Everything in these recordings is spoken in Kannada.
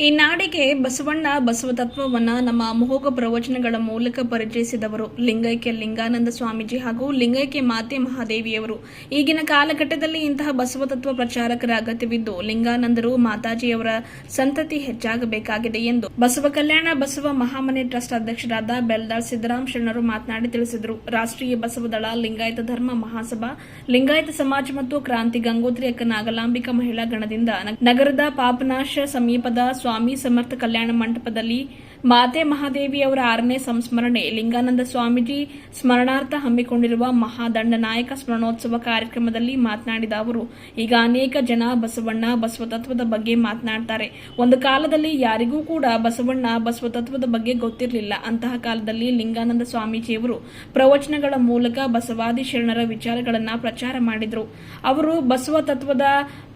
ಈ ನಾಡಿಗೆ ಬಸವಣ್ಣ ಬಸವ ತತ್ವವನ್ನ ನಮ್ಮ ಅಮೋಘ ಪ್ರವಚನಗಳ ಮೂಲಕ ಪರಿಚಯಿಸಿದವರು ಲಿಂಗೈಕ್ಯ ಲಿಂಗಾನಂದ ಸ್ವಾಮೀಜಿ ಹಾಗೂ ಲಿಂಗೈಕ್ಯ ಮಾತೆ ಮಹಾದೇವಿಯವರು. ಈಗಿನ ಕಾಲಘಟ್ಟದಲ್ಲಿ ಇಂತಹ ಬಸವ ತತ್ವ ಪ್ರಚಾರಕರ ಅಗತ್ಯವಿದ್ದು, ಲಿಂಗಾನಂದರು ಮಾತಾಜಿಯವರ ಸಂತತಿ ಹೆಚ್ಚಾಗಬೇಕಾಗಿದೆ ಎಂದು ಬಸವ ಕಲ್ಯಾಣ, ಬಸವ ಮಹಾಮನೆ ಟ್ರಸ್ಟ್ ಅಧ್ಯಕ್ಷರಾದ ಬೆಲ್ದಾಳ್ ಸಿದ್ದರಾಮ್ ಶರಣರು ಮಾತನಾಡಿ ತಿಳಿಸಿದರು. ರಾಷ್ಟ್ರೀಯ ಬಸವದಳ ಲಿಂಗಾಯತ ಧರ್ಮ ಮಹಾಸಭಾ, ಲಿಂಗಾಯತ ಸಮಾಜ ಮತ್ತು ಕ್ರಾಂತಿ ಗಂಗೋತ್ರಿ ಅಕ್ಕ ನಾಗಲಾಂಬಿಕಾ ಮಹಿಳಾ ಗಣದಿಂದ ನಗರದ ಪಾಪನಾಶ ಸಮೀಪದ ಸ್ವಾಮಿ ಸಮರ್ಥ ಕಲ್ಯಾಣ ಮಂಟಪದಲ್ಲಿ ಮಾತೆ ಮಹಾದೇವಿ ಅವರ ಆರನೇ ಸಂಸ್ಮರಣೆ. ಲಿಂಗಾನಂದ ಸ್ವಾಮೀಜಿ ಸ್ಮರಣಾರ್ಥ ಹಮ್ಮಿಕೊಂಡಿರುವ ಮಹಾದಂಡ ನಾಯಕ ಸ್ಮರಣೋತ್ಸವ ಕಾರ್ಯಕ್ರಮದಲ್ಲಿ ಮಾತನಾಡಿದ ಅವರು, ಈಗ ಅನೇಕ ಜನ ಬಸವಣ್ಣ ಬಸವ ತತ್ವದ ಬಗ್ಗೆ ಮಾತನಾಡ್ತಾರೆ. ಒಂದು ಕಾಲದಲ್ಲಿ ಯಾರಿಗೂ ಕೂಡ ಬಸವಣ್ಣ ಬಸವ ತತ್ವದ ಬಗ್ಗೆ ಗೊತ್ತಿರಲಿಲ್ಲ. ಅಂತಹ ಕಾಲದಲ್ಲಿ ಲಿಂಗಾನಂದ ಸ್ವಾಮೀಜಿಯವರು ಪ್ರವಚನಗಳ ಮೂಲಕ ಬಸವಾದಿ ಶರಣರ ವಿಚಾರಗಳನ್ನ ಪ್ರಚಾರ ಮಾಡಿದ್ರು. ಅವರು ಬಸವ ತತ್ವದ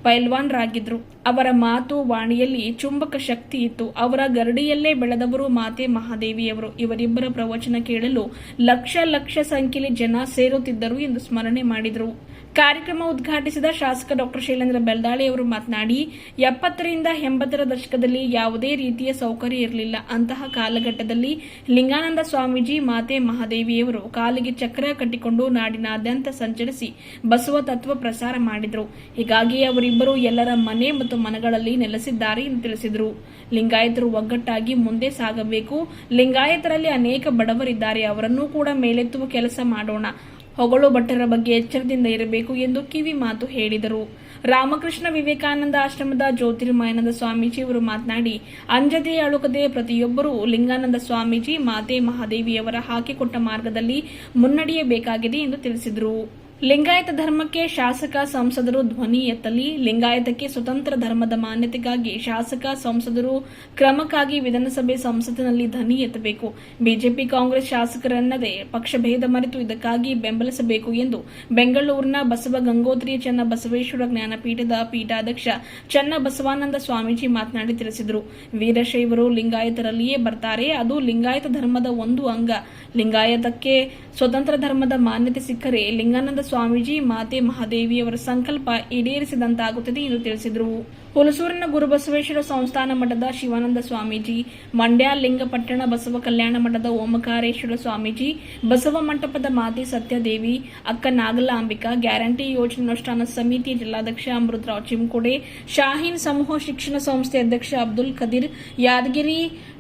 ಪೈಲ್ವಾನ್ರಾಗಿದ್ರು. ಅವರ ಮಾತು ವಾಣಿಯಲ್ಲಿ ಚುಂಬಕ ಶಕ್ತಿ ಇತ್ತು. ಅವರ ಗರಡಿಯಲ್ಲೇ ಬೆಳೆದವರು ಮಾತೆ ಮಹಾದೇವಿಯವರು ಇವರಿಬ್ಬರ ಪ್ರವಚನ ಕೇಳಲು ಲಕ್ಷ ಲಕ್ಷ ಸಂಖ್ಯೆಯಲ್ಲಿ ಜನ ಸೇರುತ್ತಿದ್ದರು ಎಂದು ಸ್ಮರಣೆ ಮಾಡಿದರು. ಕಾರ್ಯಕ್ರಮ ಉದ್ಘಾಟಿಸಿದ ಶಾಸಕ ಡಾಕ್ಟರ್ ಶೈಲೇಂದ್ರ ಬೆಳ್ದಾಳಿ ಅವರು ಮಾತನಾಡಿ, ಎಪ್ಪತ್ತರಿಂದ ಎಂಬತ್ತರ ದಶಕದಲ್ಲಿ ಯಾವುದೇ ರೀತಿಯ ಸೌಕರ್ಯ ಇರಲಿಲ್ಲ. ಅಂತಹ ಕಾಲಘಟ್ಟದಲ್ಲಿ ಲಿಂಗಾನಂದ ಸ್ವಾಮೀಜಿ, ಮಾತೆ ಮಹಾದೇವಿಯವರು ಕಾಲಿಗೆ ಚಕ್ರ ಕಟ್ಟಿಕೊಂಡು ನಾಡಿನಾದ್ಯಂತ ಸಂಚರಿಸಿ ಬಸವ ತತ್ವ ಪ್ರಸಾರ ಮಾಡಿದರು. ಹೀಗಾಗಿ ಅವರಿಬ್ಬರು ಎಲ್ಲರ ಮನೆ ಮತ್ತು ಮನಗಳಲ್ಲಿ ನೆಲೆಸಿದ್ದಾರೆ ಎಂದು ತಿಳಿಸಿದರು. ಲಿಂಗಾಯತರು ಒಗ್ಗಟ್ಟಾಗಿ ಮುಂದೆ ಸಾಗಬೇಕು. ಲಿಂಗಾಯತರಲ್ಲಿ ಅನೇಕ ಬಡವರಿದ್ದಾರೆ. ಅವರನ್ನೂ ಕೂಡ ಮೇಲೆತ್ತುವ ಕೆಲಸ ಮಾಡೋಣ. ಹೊಗಳು ಭಟ್ಟರ ಬಗ್ಗೆ ಎಚ್ಚರದಿಂದ ಇರಬೇಕು ಎಂದು ಕಿವಿ ಮಾತು ಹೇಳಿದರು. ರಾಮಕೃಷ್ಣ ವಿವೇಕಾನಂದ ಆಶ್ರಮದ ಜ್ಯೋತಿರ್ಮಯಾನಂದ ಸ್ವಾಮೀಜಿ ಅವರು ಮಾತನಾಡಿ ಅಂಜದೆ ಅಳುಕದೆ ಪ್ರತಿಯೊಬ್ಬರೂ ಲಿಂಗಾನಂದ ಸ್ವಾಮೀಜಿ, ಮಾತೆ ಮಹಾದೇವಿಯವರ ಹಾಕಿಕೊಟ್ಟ ಮಾರ್ಗದಲ್ಲಿ ಮುನ್ನಡೆಯಬೇಕಾಗಿದೆ ಎಂದು ತಿಳಿಸಿದರು. ಲಿಂಗಾಯತ ಧರ್ಮಕ್ಕೆ ಶಾಸಕ ಸಂಸದರು ಧ್ವನಿ ಎತ್ತಲಿ. ಲಿಂಗಾಯತಕ್ಕೆ ಸ್ವತಂತ್ರ ಧರ್ಮದ ಮಾನ್ಯತೆಗಾಗಿ ಶಾಸಕ ಸಂಸದರು ಕ್ರಮಕ್ಕಾಗಿ ವಿಧಾನಸಭೆ ಸಂಸತ್ತಿನಲ್ಲಿ ಧ್ವನಿ ಎತ್ತಬೇಕು. ಬಿಜೆಪಿ ಕಾಂಗ್ರೆಸ್ ಶಾಸಕರನ್ನದೇ ಪಕ್ಷಭೇದ ಮರೆತು ಇದಕ್ಕಾಗಿ ಬೆಂಬಲಿಸಬೇಕು ಎಂದು ಬೆಂಗಳೂರಿನ ಬಸವ ಗಂಗೋತ್ರಿ ಚನ್ನ ಬಸವೇಶ್ವರ ಜ್ಞಾನಪೀಠದ ಪೀಠಾಧ್ಯಕ್ಷ ಚನ್ನ ಬಸವಾನಂದ ಸ್ವಾಮೀಜಿ ಮಾತನಾಡಿ ತಿಳಿಸಿದರು. ವೀರಶೈವರು ಲಿಂಗಾಯತರಲ್ಲಿಯೇ ಬರ್ತಾರೆ. ಅದು ಲಿಂಗಾಯತ ಧರ್ಮದ ಒಂದು ಅಂಗ. ಲಿಂಗಾಯತಕ್ಕೆ ಸ್ವತಂತ್ರ ಧರ್ಮದ ಮಾನ್ಯತೆ ಸಿಕ್ಕರೆ ಲಿಂಗಾನಂದ ಸ್ವಾಮೀಜಿ ಮಾತೆ ಮಹಾದೇವಿಯವರ ಸಂಕಲ್ಪ ಈಡೇರಿಸಿದಂತಾಗುತ್ತದೆ ಎಂದು ತಿಳಿಸಿದರು. ಹುಲಸೂರಿನ ಗುರುಬಸವೇಶ್ವರ ಸಂಸ್ಥಾನ ಮಠದ ಶಿವಾನಂದ ಸ್ವಾಮೀಜಿ, ಮಂಡ್ಯ ಲಿಂಗಪಟ್ಟಣ ಬಸವ ಕಲ್ಯಾಣ ಮಠದ ಓಮಕಾರೇಶ್ವರ ಸ್ವಾಮೀಜಿ, ಬಸವ ಮಂಟಪದ ಮಾತೆ ಸತ್ಯದೇವಿ, ಅಕ್ಕ ನಾಗಲಾಂಬಿಕಾ, ಗ್ಯಾರಂಟಿ ಯೋಜನೆ ಅನುಷ್ಠಾನ ಸಮಿತಿ ಜಿಲ್ಲಾಧ್ಯಕ್ಷ ಅಮೃತರಾವ್ ಚಿಮ್ಕೋಡೆ ಶಾಹೀನ್ ಸಮೂಹ ಶಿಕ್ಷಣ ಸಂಸ್ಥೆ ಅಧ್ಯಕ್ಷ ಅಬ್ದುಲ್ ಖದೀರ್ ಯಾದಗಿರಿ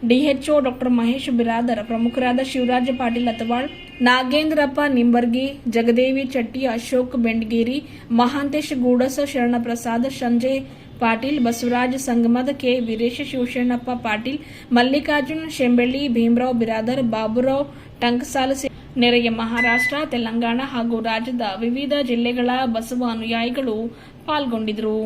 ಡಿಎಚ್ಒ ಡಾಕ್ಟರ್ ಮಹೇಶ್ ಬಿರಾದರ್, ಪ್ರಮುಖರಾದ ಶಿವರಾಜ ಪಾಟೀಲ್ ಅತವಾಳ್ ನಾಗೇಂದ್ರಪ್ಪ ನಿಂಬರ್ಗಿ, ಜಗದೇವಿ ಚಟ್ಟಿ, ಅಶೋಕ್ ಬೆಂಡಗೇರಿ, ಮಹಾಂತೇಶ್ ಗೂಡಸ ಶರಣಪ್ರಸಾದ್ ಸಂಜಯ್ ಪಾಟೀಲ್, ಬಸವರಾಜ್ ಸಂಗಮದ ಕೆ. ವೀರೇಶ ಶಿವಶರಣಪ್ಪ ಪಾಟೀಲ್, ಮಲ್ಲಿಕಾರ್ಜುನ್ ಶೆಂಬಳ್ಳಿ, ಭೀಮರಾವ್ ಬಿರಾದರ್, ಬಾಬುರಾವ್ ಟಂಕಸಾಲ ನೆರೆಯ ಮಹಾರಾಷ್ಟ್ರ, ತೆಲಂಗಾಣ ಹಾಗೂ ರಾಜ್ಯದ ವಿವಿಧ ಜಿಲ್ಲೆಗಳ ಬಸವ ಅನುಯಾಯಿಗಳು ಪಾಲ್ಗೊಂಡಿದ್ದರು.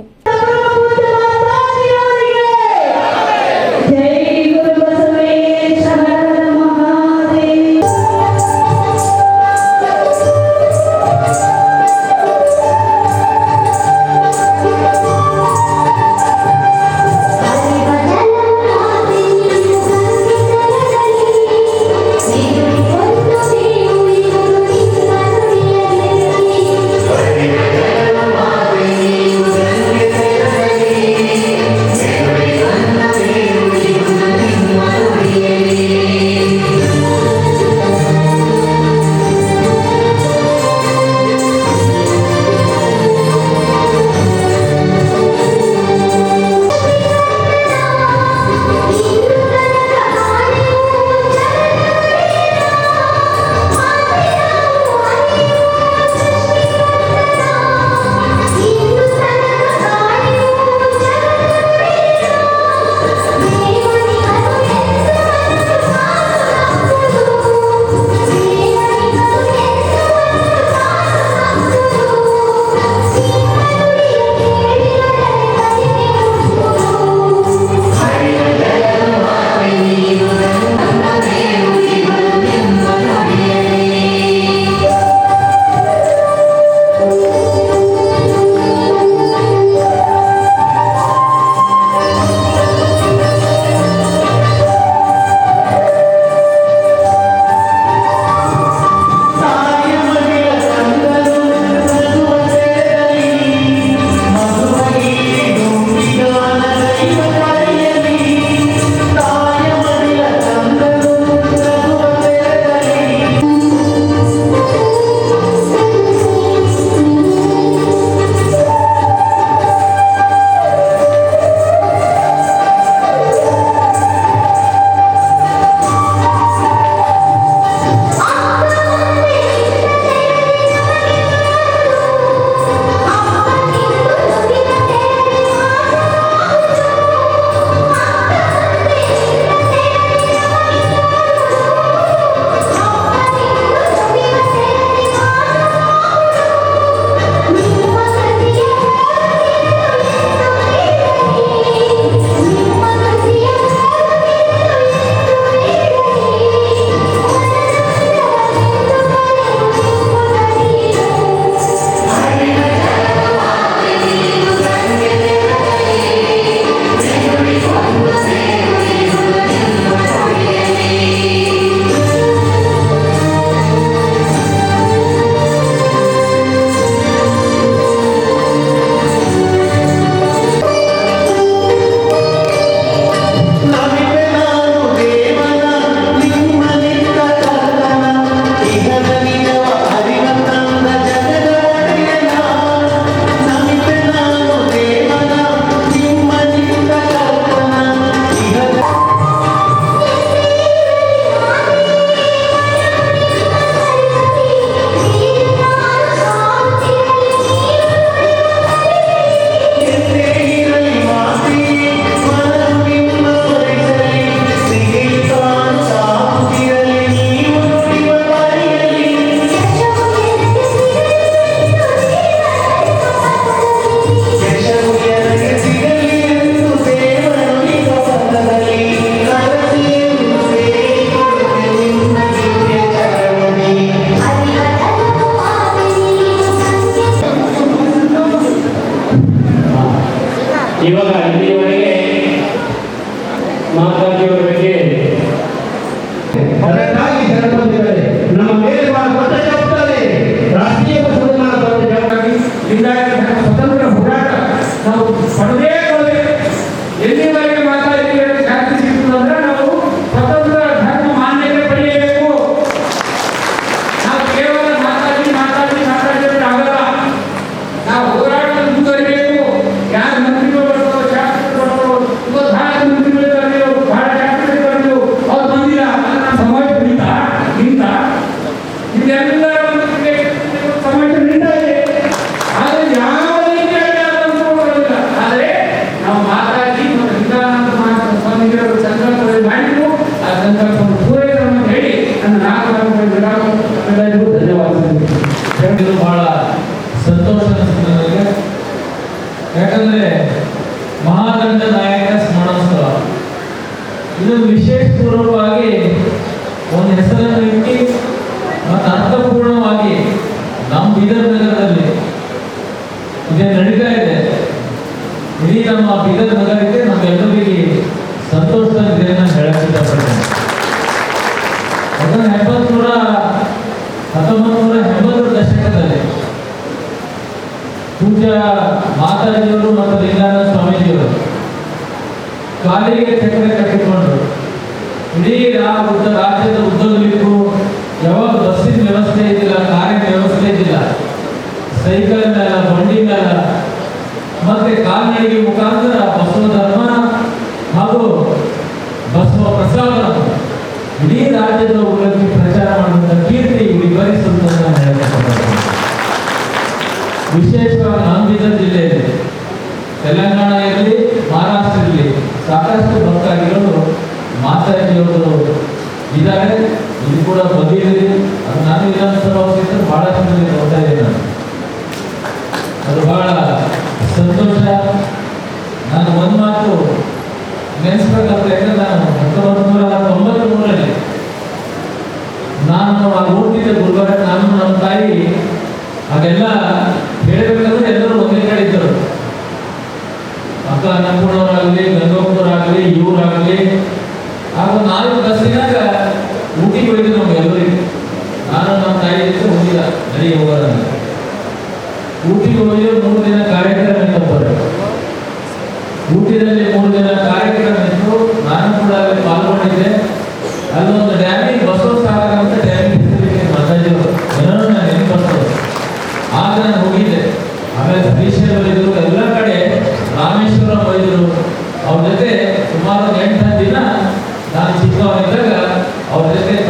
iban a ಕಾಂತರಾಜನವರು ಮತ್ತು ಲಿಂಗಾನ ಸ್ವಾಮೀಜಿಯವರು. ಕಾಲಿಗೆ ಚಕ್ರ ಕಟ್ಟಿಕೊಂಡರು. ಇಡೀ ರಾಜ್ಯದ ಬಹಳ ಸಂತೋಷ. ನಾನು ಒಂದು ಮಾತು ನೆನೆಸ್ಬೇಕಂತ ಹೇಳಿದ್ರೆ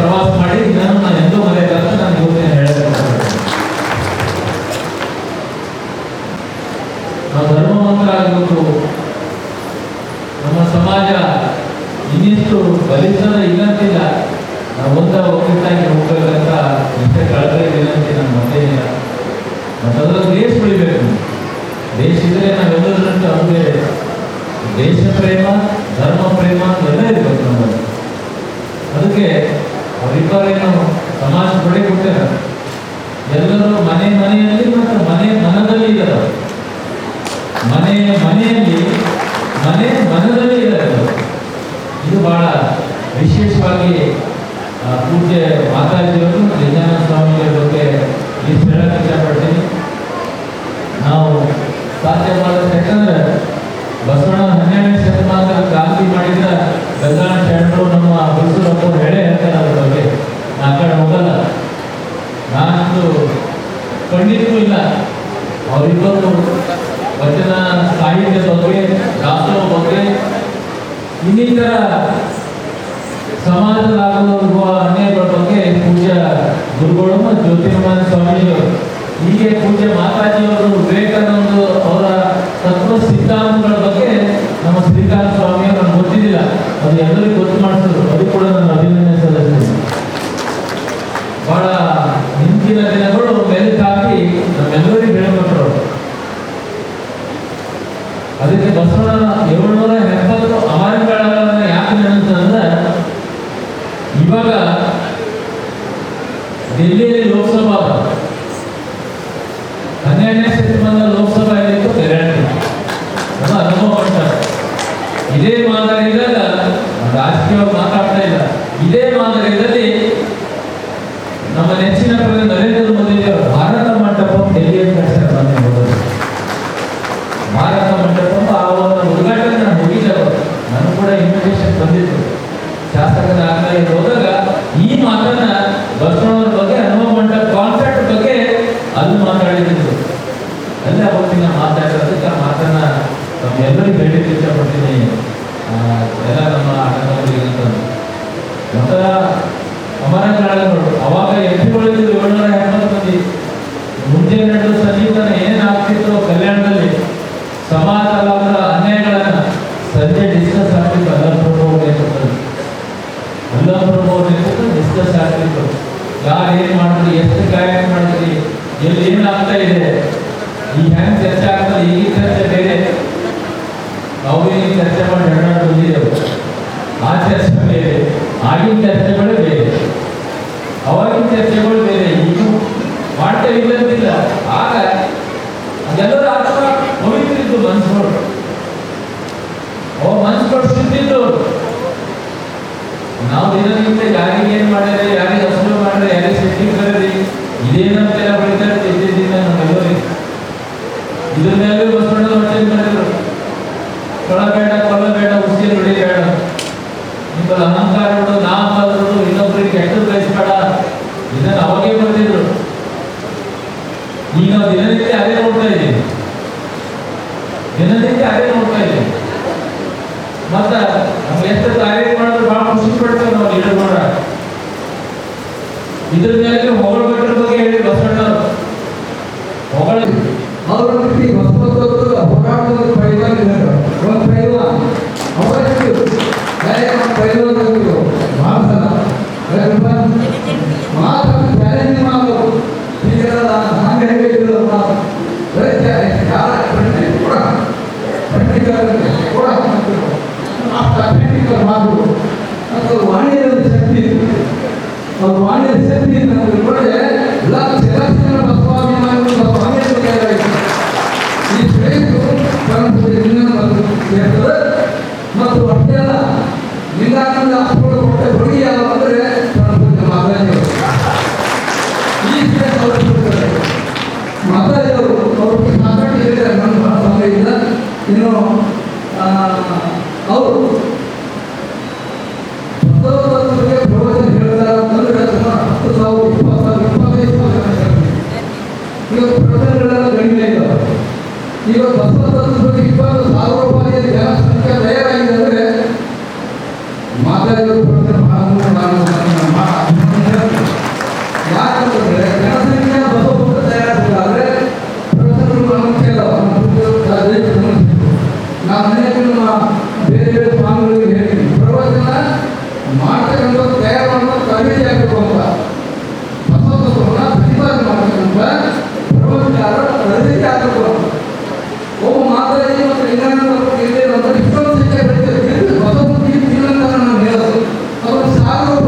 తర్వాత పడి ಪೂಜೆ ಮಾತಾಡ್ತಿರೋದು ಗಜಾನ ಸ್ವಾಮಿಯ ಬಗ್ಗೆ ಈ ಹೇಳಕ್ಕೆ ಇಷ್ಟಪಡ್ತೀನಿ ನಾವು ಸಾಧ್ಯ ಮಾಡೋದು ಯಾಕಂದ್ರೆ ಬಸವಣ್ಣ ಹನ್ನೆರಡನೇ ಶತಮಾನದ ಕ್ರಾಂತಿ ಮಾಡಿದ್ರೆ ಗಂಗಾಣ ಶರಣರು ನಮ್ಮ ಹುಡುಗರಪ್ಪರು ಹೇಳೇ ಹೇಳ್ತಾರೆ ಅದ್ರ ಬಗ್ಗೆ. ನಾ ಕಡೆ ಹೋಗಲ್ಲ. ನಾನಂತೂ ಕಂಡಿತೂ ಇಲ್ಲ. ಅವರಿಬ್ಬರು ವಚನ ಸಾಹಿತ್ಯ ಬಗ್ಗೆ ರಾಷ್ಟ್ರ ಬಗ್ಗೆ ಇನ್ನಿತರ ಸಮಾಜದಲ್ಲಾಗುವ ಅನ್ಯಾಯಗಳ ಬಗ್ಗೆ ಪೂಜ್ಯ ಗುರುಗಳು ಮತ್ತು ಜ್ಯೋತಿರ್ಮಯ ಸ್ವಾಮಿಗಳು ಹೀಗೆ ಪೂಜ್ಯ ಮಾತಾಜಿಯವರು ವಿವೇಕಾನಂದ ಅವರ ತತ್ವ ಸಿದ್ಧಾಂತಗಳ ಬಗ್ಗೆ ನಮ್ಮ ಶ್ರೀಕಾಂತ ಸ್ವಾಮಿ ನಮ್ಗೆ ಗೊತ್ತಿದ್ದಿಲ್ಲ. ಅದು ಎಲ್ಲರಿಗೂ ಗೊತ್ತು ಮಾಡಿಸಿದ್ರು. ಅದು ಕೂಡ ನಾನು ಅಭಿನಂದನೆ ಸಲ್ಲಿಸ್ತೇನೆ. ಬಹಳ ಹಿಂದಿನ ಎಲ್ಲರಿಗೂ ಹೇಳಲಿಕ್ಕೆ ಇಷ್ಟಪಡ್ತೀನಿ. ಎಲ್ಲ ನಮ್ಮ ಆಟಗಾರರಿಗೆ ಮೊದಲ ಅಮರಕಾಳಗಳು ಅವಾಗ ಎತ್ತಿಗಳಿದ್ದು ಏಳ್ನೂರ ಎಂಬತ್ತು ಮಂದಿ. ಮುಂಜಾನೆ ನಡೆದು ಸಂಜೀವನ ಏನೇನು ಆಗ್ತಿತ್ತು ಕಲ್ಯಾಣದಲ್ಲಿ ಸಮಾಜವಾದ ಅನ್ಯಾಯಗಳನ್ನು ಸಂಜೆ ಡಿಸ್ಕಸ್ ಆಗ್ತಿತ್ತು. ಅಲ್ಲಂಪುರ ಹೋಗಬೇಕು ಅಲ್ಲಂಪುರ ಹೋಗಬೇಕು ಡಿಸ್ಕಸ್ ಆಗ್ತಿತ್ತು. ಯಾರು ಏನು ಮಾಡಿದ್ರಿ, ಎಷ್ಟು ಗಾಯ ಮಾಡಿದ್ರಿ, ಎಲ್ಲಿ ಏನಾಗ್ತಾ ಇದೆ, ಈ ಹ್ಯಾಂಗ್ ಚರ್ಚೆ ಆಗ್ತದೆ ಈಗ ಬಂದಿದ್ದೆವು ಆಚರಿಸಿದ ಬೇರೆ, ಆಗಿನ ಚರ್ಚೆಗಳು ಬೇರೆ. ಅವಾಗಿನ ಚರ್ಚೆಗಳು ಬೇರೆ ಈಗ ಮಾಡ್ತಾ ಇಲ್ಲದಿಲ್ಲ ಆಗ ಅದೆಲ್ಲರೂ ಆತ್ಮ ಪವಿತ್ರ ಓ ಅವ ಮನಸ್ಸುಗಳು ನಾವು ದಿನದಿಂದ ಯಾರಿಗೆ ಏನು ಮಾಡಿದ್ರೆ ಯಾರಿಗೆ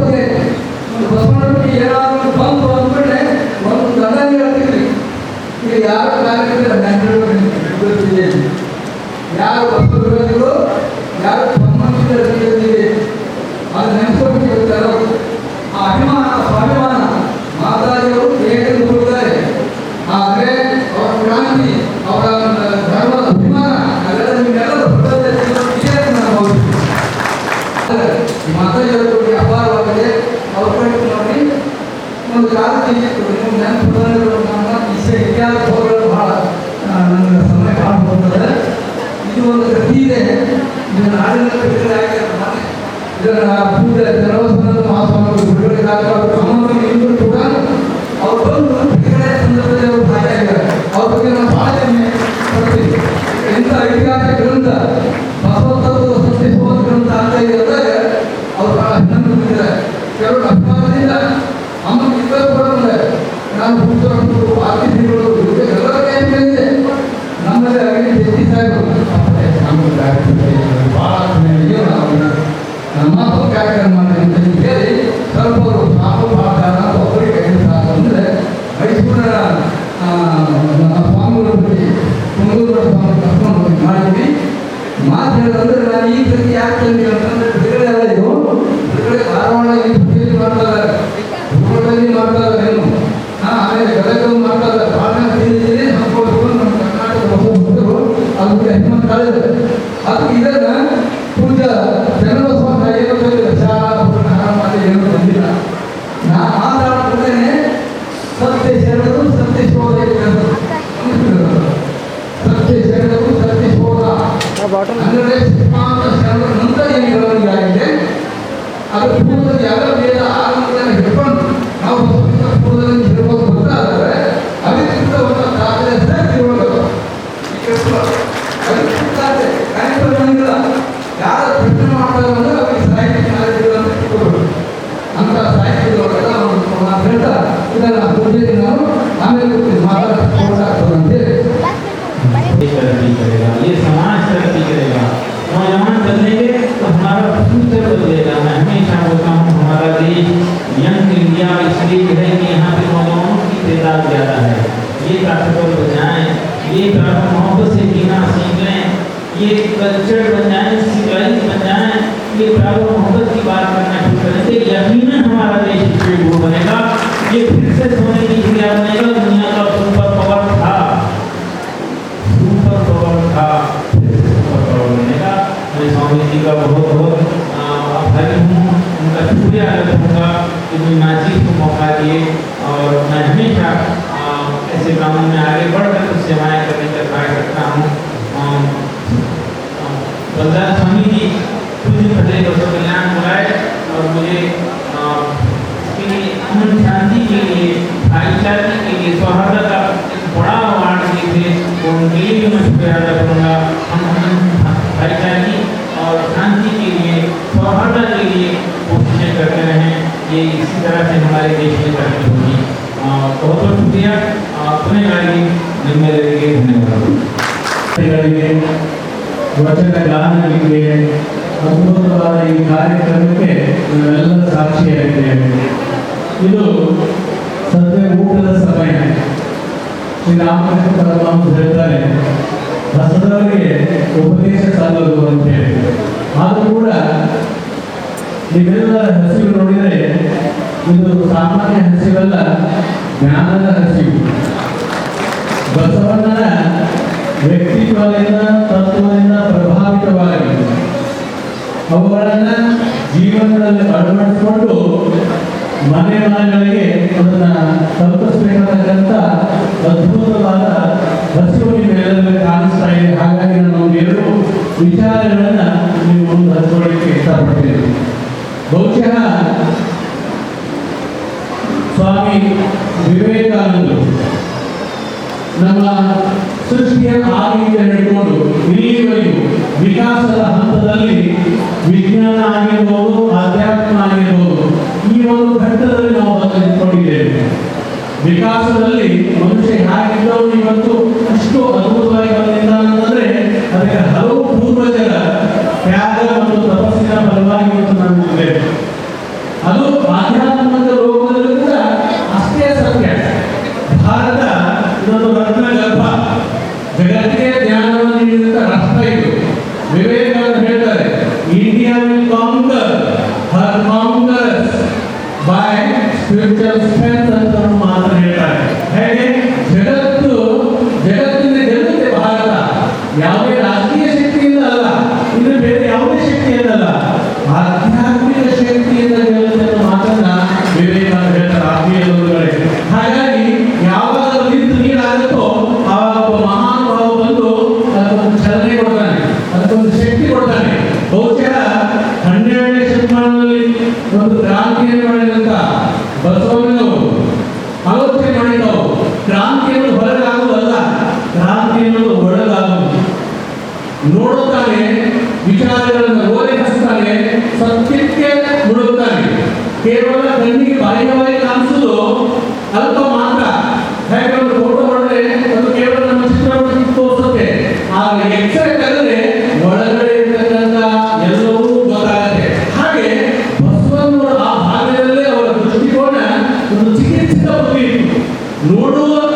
ಬರ್ತದೆ. ಒಂದು ಬಸವಣ್ಣನಿಗೆ ಏನಾದರೂ ಬಂತು ಒಂದು ದಡ ಹೇಳ್ತಿದ್ರಿ ಈಗ ಯಾರು ಕಾರ್ಯಕ್ರಮ ಯಾರು ಇದು ಒಂದು ಗತಿ ಇದೆ. ಇದು ನಾಡಿನ ये तरक्की करेगा, ये समाज तरक्की करेगा। नौजवान बदलेंगे तो हमारा फ्यूचर बदलेगा। मैं हमेशा बोलता हूँ, हमारा देश यंग इंडिया इसलिए है कि यहाँ पे नौजवानों की तादाद ज़्यादा है। ये ताकतवर बन जाएँ ये मोहब्बत से जीना सीख लें, ये कल्चर बन जाएँ सिलाई बन जाएँ ये प्यार मोहब्बत की बात इबन नाजी को मौका दिए और मैं हमेशा ऐसे कामों में आगे बढ़ कुछ सेवाएँ करने का कार्य करता हूँ। ದಾನಗಳಿಗೆ ಅದ್ಭುತವಾದ ಈ ಕಾರ್ಯಕ್ರಮಕ್ಕೆ ನಾವೆಲ್ಲ ಸಾಕ್ಷಿಯಾಗಿದ್ದೇವೆ. ಇದು ಸದ್ಯ ಊಟದ ಸಮಯ. ಶ್ರೀರಾಮಕೃಷ್ಣ ಪರಮಾತ್ಮ ಹೇಳ್ತಾರೆ ಹೊಸದವರಿಗೆ ಉಪದೇಶ ಸಾಲದು ಅಂತ ಹೇಳಿ ಆದರೂ ಕೂಡ ನೀವೆಲ್ಲ ಹಸಿವು ನೋಡಿದರೆ ಇದು ಸಾಮಾನ್ಯ ಹಸಿವಲ್ಲ ಜ್ಞಾನದ ಹಸಿವು ಬಸವಣ್ಣನ ವ್ಯಕ್ತಿತ್ವದಿಂದ, ತತ್ವದಿಂದ ಮುಖ್ಯವಾಗಿದೆ ಅವುಗಳನ್ನು ಜೀವನದಲ್ಲಿ ಅಳವಡಿಸಿಕೊಂಡು ಮನೆ ಮನೆಗಳಿಗೆ ಅದನ್ನು ತಲುಪಿಸಬೇಕಾದಂಥ ಅದ್ಭುತವಾದ ಬಸವನಿ ಕಾಣಿಸ್ತಾ ಇದೆ. ಹಾಗಾಗಿ ನಾನು ಎರಡು ವಿಚಾರಗಳನ್ನು ನೀವು ಮುಂದೆ ಹಂಚಿಕೊಳ್ಳಿಕ್ಕೆ ಇಷ್ಟಪಡ್ತೀನಿ. ಬಹುಶಃ ಸ್ವಾಮಿ ವಿವೇಕಾನಂದರು ನಮ್ಮ ಸೃಷ್ಟಿಯ ಆದಿಯಿಂದ ಹಿಡ್ಕೊಂಡು ಇಲ್ಲಿವರೆಗೂ ವಿಕಾಸದ ಹಂತದಲ್ಲಿ ವಿಜ್ಞಾನ ಆಗಿರ್ಬೋದು ಆಧ್ಯಾತ್ಮ ಆಗಿರ್ಬೋದು Dua.